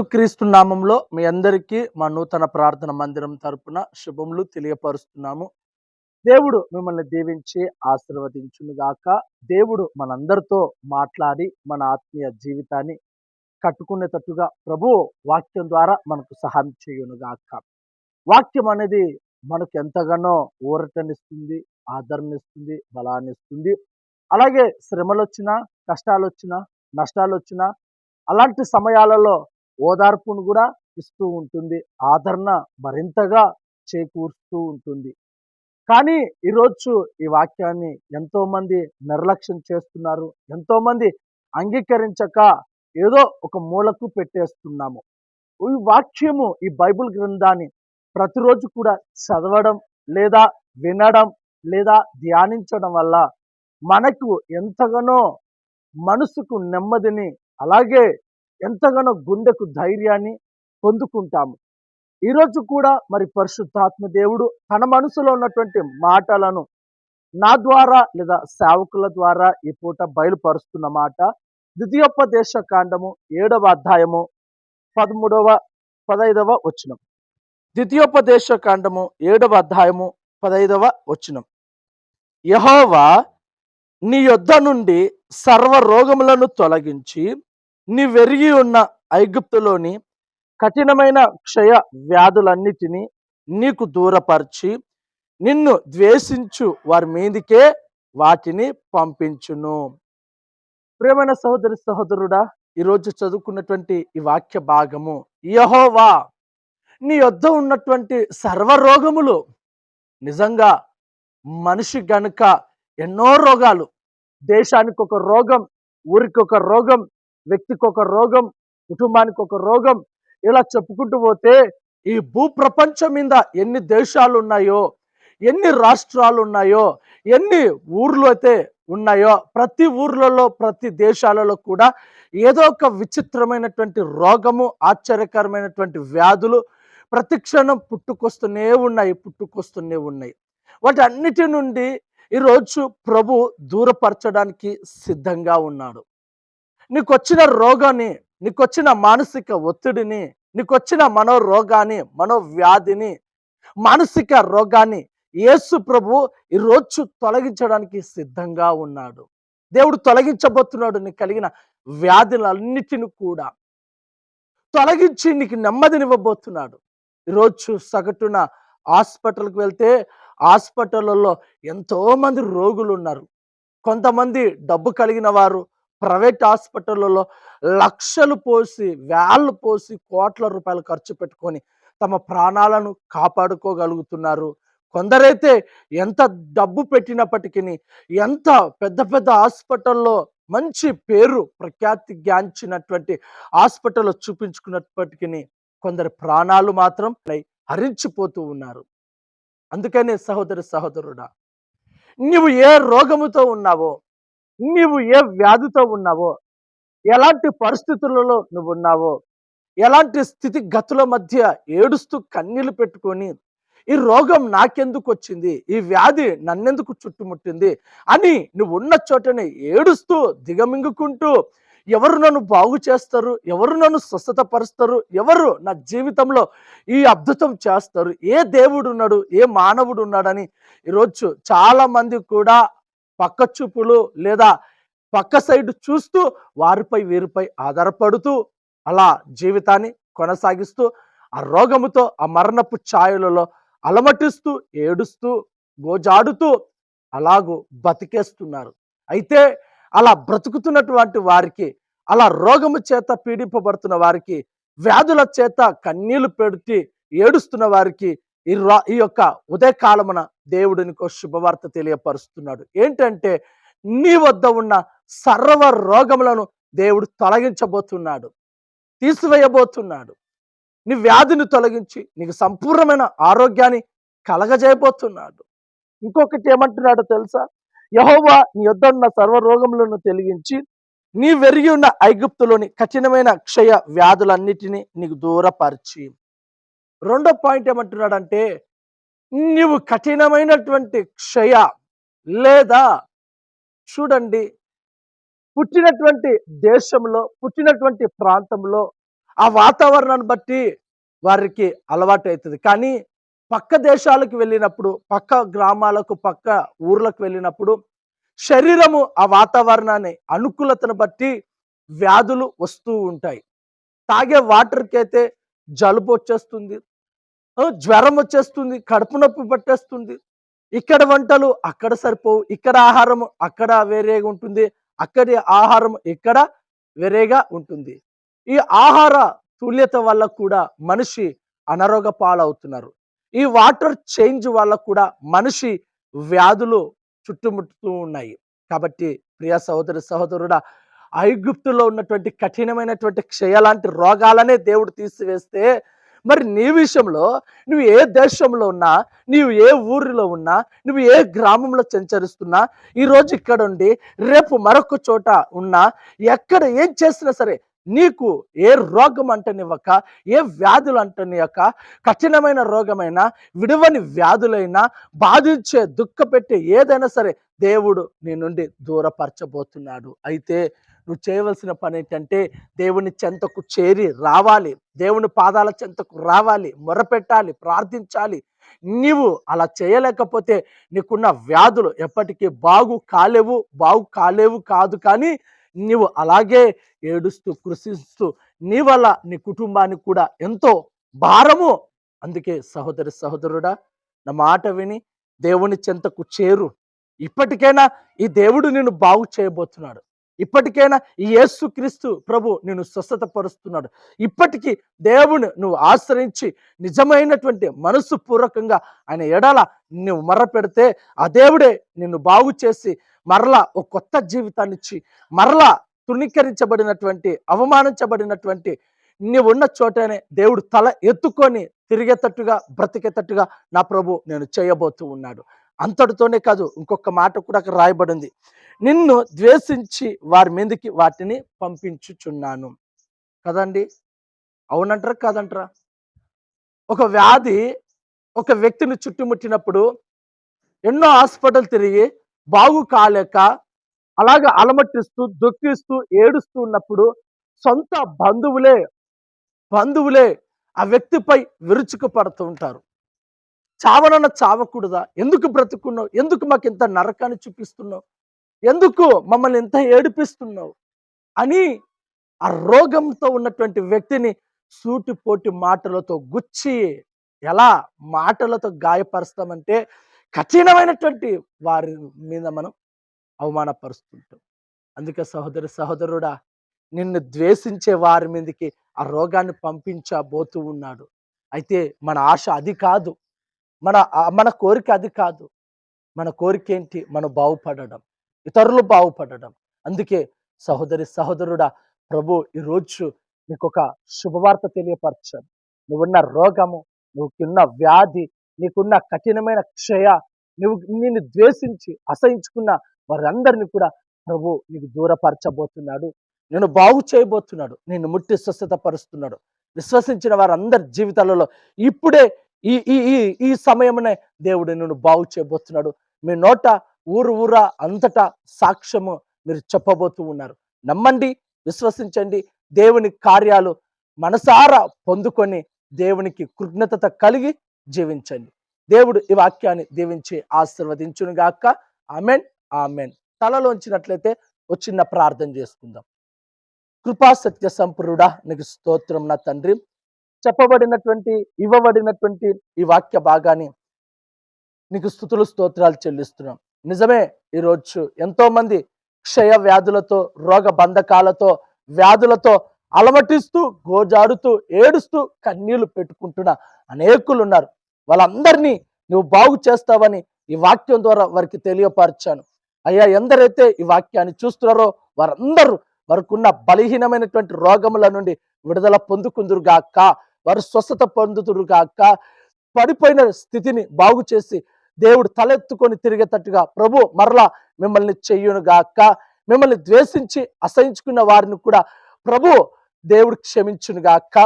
యేసుక్రీస్తు నామంలో మీ అందరికీ మా నూతన ప్రార్థన మందిరం తరపున శుభములు తెలియపరుస్తున్నాము. దేవుడు మిమ్మల్ని దీవించి ఆశీర్వదించునుగాక. దేవుడు మనందరితో మాట్లాడి మన ఆత్మీయ జీవితాన్ని కట్టుకునేటట్టుగా ప్రభు వాక్యం ద్వారా మనకు సహాయం చేయునుగాక. వాక్యం అనేది మనకు ఎంతగానో ఊరటనిస్తుంది ఆదరణిస్తుంది బలాన్నిస్తుంది. అలాగే శ్రమలు వచ్చినా కష్టాలు వచ్చినా నష్టాలు వచ్చినా అలాంటి సమయాలలో ఓదార్పును కూడా ఇస్తూ ఉంటుంది. ఆదరణ మరింతగా చేకూరుస్తూ ఉంటుంది. కానీ ఈరోజు ఈ వాక్యాన్ని ఎంతోమంది నిర్లక్ష్యం చేస్తున్నారు. ఎంతోమంది అంగీకరించక ఏదో ఒక మూలకు పెట్టేస్తున్నాము. ఈ వాక్యము ఈ బైబిల్ గ్రంథాన్ని ప్రతిరోజు కూడా చదవడం లేదా వినడం లేదా ధ్యానించడం వల్ల మనకు ఎంతగానో మనసుకు నెమ్మదిని అలాగే ఎంతగానో గుండెకు ధైర్యాన్ని పొందుకుంటాము. ఈరోజు కూడా మరి పరిశుద్ధాత్మ దేవుడు తన మనసులో ఉన్నటువంటి మాటలను నా ద్వారా లేదా సేవకుల ద్వారా ఈ పూట బయలుపరుస్తున్న మాట ద్వితీయోపదేశ కాండము ఏడవ అధ్యాయము పదమూడవ పదైదవ వచనం. ద్వితీయోపదేశ కాండము ఏడవ అధ్యాయము పదైదవ వచనం. యహోవా నీ యొద్ద నుండి సర్వ రోగములను తొలగించి నీ వెరిగి ఉన్న ఐగుప్తులోని కఠినమైన క్షయ వ్యాధులన్నిటినీ నీకు దూరపరిచి నిన్ను ద్వేషించు వారి మీదికే వాటిని పంపించును. ప్రేమైన సహోదరి సహోదరుడా ఈరోజు చదువుకున్నటువంటి ఈ వాక్య భాగము యహోవా నీ యొద్ద ఉన్నటువంటి సర్వ రోగములు నిజంగా మనిషి గనుక ఎన్నో రోగాలు దేశానికి ఒక రోగం ఊరికి ఒక రోగం వ్యక్తికి ఒక రోగం కుటుంబానికి ఒక రోగం ఇలా చెప్పుకుంటూ పోతే ఈ భూ ప్రపంచం మీద ఎన్ని దేశాలు ఉన్నాయో ఎన్ని రాష్ట్రాలు ఉన్నాయో ఎన్ని ఊర్లు అయితే ఉన్నాయో ప్రతి ఊర్లలో ప్రతి దేశాలలో కూడా ఏదో ఒక విచిత్రమైనటువంటి రోగము ఆశ్చర్యకరమైనటువంటి వ్యాధులు ప్రతి క్షణం పుట్టుకొస్తూనే ఉన్నాయి పుట్టుకొస్తూనే ఉన్నాయి. వాటి అన్నిటి నుండి ఈరోజు ప్రభు దూరపరచడానికి సిద్ధంగా ఉన్నాడు. నీకు వచ్చిన రోగాన్ని నీకు వచ్చిన మానసిక ఒత్తిడిని నీకు వచ్చిన మనోరోగాన్ని మనోవ్యాధిని మానసిక రోగాన్ని యేసు ప్రభు ఈరోజు తొలగించడానికి సిద్ధంగా ఉన్నాడు. దేవుడు తొలగించబోతున్నాడు నీకు కలిగిన వ్యాధులన్నిటిని కూడా. తొలగించి నీకు నెమ్మదినివ్వబోతున్నాడు. ఈరోజు సగటున హాస్పిటల్కి వెళ్తే హాస్పిటల్లో ఎంతోమంది రోగులు ఉన్నారు కొంతమంది డబ్బు కలిగిన వారు ప్రైవేట్ హాస్పిటల్లో లక్షలు పోసి వేళ్ళు పోసి కోట్ల రూపాయలు ఖర్చు పెట్టుకొని తమ ప్రాణాలను కాపాడుకోగలుగుతున్నారు. కొందరైతే ఎంత డబ్బు పెట్టినప్పటికీ ఎంత పెద్ద పెద్ద హాస్పిటల్లో మంచి పేరు ప్రఖ్యాతి గాంచినటువంటి హాస్పిటల్లో చూపించుకున్నప్పటికీ కొందరి ప్రాణాలు మాత్రం హరించిపోతూ ఉన్నారు. అందుకనే సహోదరి సహోదరుడా నీవు ఏ రోగముతో ఉన్నావో నీవు ఏ వ్యాధితో ఉన్నావో ఎలాంటి పరిస్థితులలో నువ్వు ఉన్నావో ఎలాంటి స్థితిగతుల మధ్య ఏడుస్తూ కన్నీళ్ళు పెట్టుకొని ఈ రోగం నాకెందుకు వచ్చింది? ఈ వ్యాధి నన్నెందుకు చుట్టుముట్టింది? అని నువ్వు ఉన్న చోటనే ఏడుస్తూ దిగమింగుకుంటూ ఎవరు నన్ను బాగు చేస్తారు? ఎవరు నన్ను స్వస్థత పరుస్తారు ఎవరు నా జీవితంలో ఈ అద్భుతం చేస్తారు? ఏ దేవుడు ఉన్నాడు ఏ మానవుడు ఉన్నాడని ఈరోజు చాలామంది కూడా పక్క చూపులు లేదా పక్క సైడ్ చూస్తూ వారిపై వీరిపై ఆధారపడుతూ అలా జీవితాన్ని కొనసాగిస్తూ ఆ రోగముతో ఆ మరణపు ఛాయలలో అలమటిస్తూ ఏడుస్తూ గోజాడుతూ అలాగూ బతికేస్తున్నారు. అయితే అలా బ్రతుకుతున్నటువంటి వారికి అలా రోగము చేత పీడింపబడుతున్న వారికి వ్యాధుల చేత కన్నీళ్ళు పెడితే ఏడుస్తున్న వారికి ఈ రా ఈ యొక్క ఉదయకాలమున దేవుడినికో శుభవార్త తెలియపరుస్తున్నాడు. ఏంటంటే నీ వద్ద ఉన్న సర్వ రోగములను దేవుడు తొలగించబోతున్నాడు. తీసివేయబోతున్నాడు. నీ వ్యాధిని తొలగించి నీకు సంపూర్ణమైన ఆరోగ్యాన్ని కలగజేయబోతున్నాడు. ఇంకొకటి ఏమంటున్నాడో తెలుసా? యహోవా నీ యొద్ద ఉన్న సర్వ రోగములను తొలగించి నీ వెరిగి ఉన్న ఐగుప్తులోని కఠినమైన క్షయ వ్యాధులన్నిటినీ నీకు దూరపరిచి రెండో పాయింట్ ఏమంటున్నాడంటే నీవు కఠినమైనటువంటి క్షయ లేదా చూడండి పుట్టినటువంటి దేశంలో పుట్టినటువంటి ప్రాంతంలో ఆ వాతావరణాన్ని బట్టి వారికి అలవాటు అవుతుంది కానీ పక్క దేశాలకు వెళ్ళినప్పుడు పక్క గ్రామాలకు పక్క ఊర్లకు వెళ్ళినప్పుడు శరీరము ఆ వాతావరణాన్ని అనుకూలతను బట్టి వ్యాధులు వస్తూ ఉంటాయి. తాగే వాటర్కి అయితే జలుబు వచ్చేస్తుంది జ్వరం వచ్చేస్తుంది కడుపు నొప్పి పట్టేస్తుంది. ఇక్కడ వంటలు అక్కడ సరిపోవు ఇక్కడ ఆహారం అక్కడ వేరేగా ఉంటుంది అక్కడి ఆహారం ఇక్కడ వేరేగా ఉంటుంది. ఈ ఆహార తుల్యత వల్ల కూడా మనిషి అనారోగ పాలవుతున్నారు. ఈ వాటర్ చేంజ్ వల్ల కూడా మనిషి వ్యాధులు చుట్టుముట్టుతూ ఉన్నాయి. కాబట్టి ప్రియ సహోదరి సహోదరుడా ఐగుప్తులో ఉన్నటువంటి కఠినమైనటువంటి క్షయ లాంటి రోగాలనే దేవుడు తీసివేస్తే మరి నీ విషయంలో నువ్వు ఏ దేశంలో ఉన్నా నీవు ఏ ఊరిలో ఉన్నా నువ్వు ఏ గ్రామంలో సంచరిస్తున్నా ఈరోజు ఇక్కడ ఉండి రేపు మరొక చోట ఉన్నా ఎక్కడ ఏం చేసినా సరే నీకు ఏ రోగం అంటనివ్వక ఏ వ్యాధులు అంటనియక కఠినమైన రోగమైనా విడవని వ్యాధులైనా బాధించే దుఃఖపెట్టే ఏదైనా సరే దేవుడు నీ నుండి దూరపరచబోతున్నాడు. అయితే నువ్వు చేయవలసిన పని ఏంటంటే దేవుని చెంతకు చేరి రావాలి. దేవుని పాదాల చెంతకు రావాలి. మొరపెట్టాలి. ప్రార్థించాలి. నీవు అలా చేయలేకపోతే నీకున్న వ్యాధులు ఎప్పటికీ బాగు కాలేవు బాగు కాలేవు కాదు కానీ నీవు అలాగే ఏడుస్తూ కృషిస్తూ నీ వల్ల నీ కుటుంబానికి కూడా ఎంతో భారము. అందుకే సహోదరి సహోదరుడా నా మాట విని దేవుని చెంతకు చేరు. ఇప్పటికైనా ఈ దేవుడు నిన్ను బాగు చేయబోతున్నాడు. ఇప్పటికైనా ఈ యేసుక్రీస్తు ప్రభు నిన్ను స్వస్థత పరుస్తున్నాడు ఇప్పటికీ దేవుని నువ్వు ఆశ్రయించి నిజమైనటువంటి మనసు పూర్వకంగా ఆయన ఎడల నువ్వు మర్ర పెడితే ఆ దేవుడే నిన్ను బాగు చేసి మరలా ఒక కొత్త జీవితాన్ని ఇచ్చి మరలా తుణీకరించబడినటువంటి అవమానించబడినటువంటి నీవు ఉన్న చోటనే దేవుడు తల ఎత్తుకొని తిరిగేటట్టుగా బ్రతికేటట్టుగా నా ప్రభు నేను చేయబోతూ ఉన్నాడు. అంతటితోనే కాదు ఇంకొక మాట కూడా అక్కడ రాయబడింది. నిన్ను ద్వేషించి వారి మీదకి వాటిని పంపించుచున్నాను. కదండి? అవునంటారా కాదంటారా? ఒక వ్యాధి ఒక వ్యక్తిని చుట్టుముట్టినప్పుడు ఎన్నో హాస్పిటల్ తిరిగి బాగు కాలేక అలాగ అలమటిస్తూ దుఃఖిస్తూ ఏడుస్తూ ఉన్నప్పుడు సొంత బంధువులే బంధువులే ఆ వ్యక్తిపై విరుచుకు పడుతూ ఉంటారు. చావనన్న చావకూడదా? ఎందుకు బ్రతుకున్నావు? ఎందుకు మాకు ఇంత నరకాన్ని చూపిస్తున్నావు? ఎందుకు మమ్మల్ని ఇంత ఏడిపిస్తున్నావు? అని ఆ రోగంతో ఉన్నటువంటి వ్యక్తిని సూటిపోటి మాటలతో గుచ్చి ఎలా మాటలతో గాయపరుస్తామంటే కఠినమైనటువంటి వారి మీద మనం అవమానపరుస్తుంటాం. అందుకే సహోదరి సహోదరుడా నిన్ను ద్వేషించే వారి మీదకి ఆ రోగాన్ని పంపించబోతూ ఉన్నాడు. అయితే మన ఆశ అది కాదు. మన ఆ- మన కోరిక అది కాదు. మన కోరిక ఏంటి? మనం బాగుపడడం. ఇతరులు బాగుపడడం. అందుకే సహోదరి సహోదరుడా ప్రభు ఈరోజు నీకు ఒక శుభవార్త తెలియపరచాను. నువ్వున్న రోగము నువ్వుకున్న వ్యాధి నీకున్న కఠినమైన క్షయ నువ్వు నిన్ను ద్వేషించి అసహించుకున్న వారందరిని కూడా ప్రభు నీకు దూరపరచబోతున్నాడు. నేను బాగు చేయబోతున్నాడు. నిన్ను ముట్టి స్వస్థత పరుస్తున్నాడు విశ్వసించిన వారందరి జీవితాలలో ఇప్పుడే ఈ ఈ ఈ ఈ సమయమునే దేవుడు నిన్ను బాగు చేయబోతున్నాడు. మీ నోట ఊరు ఊరా అంతటా సాక్ష్యము మీరు చెప్పబోతూ ఉన్నారు. నమ్మండి విశ్వసించండి దేవుని కార్యాలు మనసారా పొందుకొని దేవునికి కృజ్ఞత కలిగి జీవించండి. దేవుడు ఈ వాక్యాన్ని దీవించి ఆశీర్వదించును గాక ఆమెన్ ఆమెన్. తలలోంచినట్లయితే ఒక చిన్న ప్రార్థన చేసుకుందాం. కృపా సత్య సంపూర్ణుడా నీకు స్తోత్రం నా తండ్రి. చెప్పబడినటువంటి ఇవ్వబడినటువంటి ఈ వాక్య భాగాన్ని నీకు స్థుతులు స్తోత్రాలు చెల్లిస్తున్నాం. నిజమే ఈరోజు ఎంతోమంది క్షయ వ్యాధులతో రోగ బంధకాలతో వ్యాధులతో అలమటిస్తూ గోజాడుతూ ఏడుస్తూ కన్నీళ్ళు పెట్టుకుంటున్న అనేకులు ఉన్నారు వాళ్ళందరినీ నువ్వు బాగు చేస్తావని ఈ వాక్యం ద్వారా వారికి తెలియపరిచాను. అయ్యా ఎందరైతే ఈ వాక్యాన్ని చూస్తున్నారో వారందరూ వారికున్న బలహీనమైనటువంటి రోగముల నుండి విడుదల పొందుకుందురుగాక వారు స్వస్థత పొందుతురుగాక పడిపోయిన స్థితిని బాగు చేసి దేవుడు తలెత్తుకొని తిరిగేటట్టుగా ప్రభు మరలా మిమ్మల్ని చెయ్యునుగాక మిమ్మల్ని ద్వేషించి అసహించుకున్న వారిని కూడా ప్రభు దేవుడు క్షమించును గాక.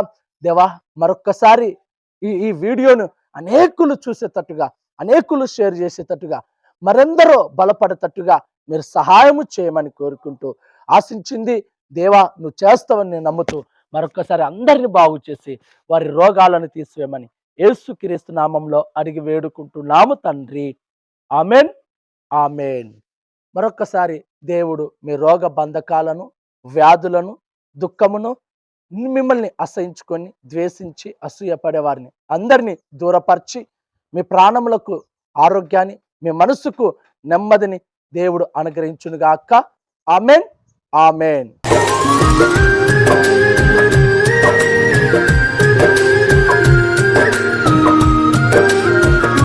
దేవా మరొక్కసారి ఈ ఈ వీడియోను అనేకులు చూసేటట్టుగా అనేకులు షేర్ చేసేటట్టుగా మరెందరో బలపడేటట్టుగా మీరు సహాయము చేయమని కోరుకుంటూ ఆశించింది దేవా నువ్వు చేస్తావని నేను నమ్ముతూ మరొకసారి అందరిని బాగు చేసి వారి రోగాలను తీసివేయమని యేసుక్రీస్తు నామంలో అడిగి వేడుకుంటున్నాము తండ్రి. ఆమెన్. ఆమెన్. మరొకసారి దేవుడు మీ రోగ బంధకాలను వ్యాధులను దుఃఖమును మిమ్మల్ని అసహించుకొని ద్వేషించి అసూయపడే వారిని అందరినీ దూరపరిచి మీ ప్రాణములకు ఆరోగ్యాన్ని మీ మనసుకు నెమ్మదిని దేవుడు అనుగ్రహించునుగాక. ఆమెన్. ఆమెన్.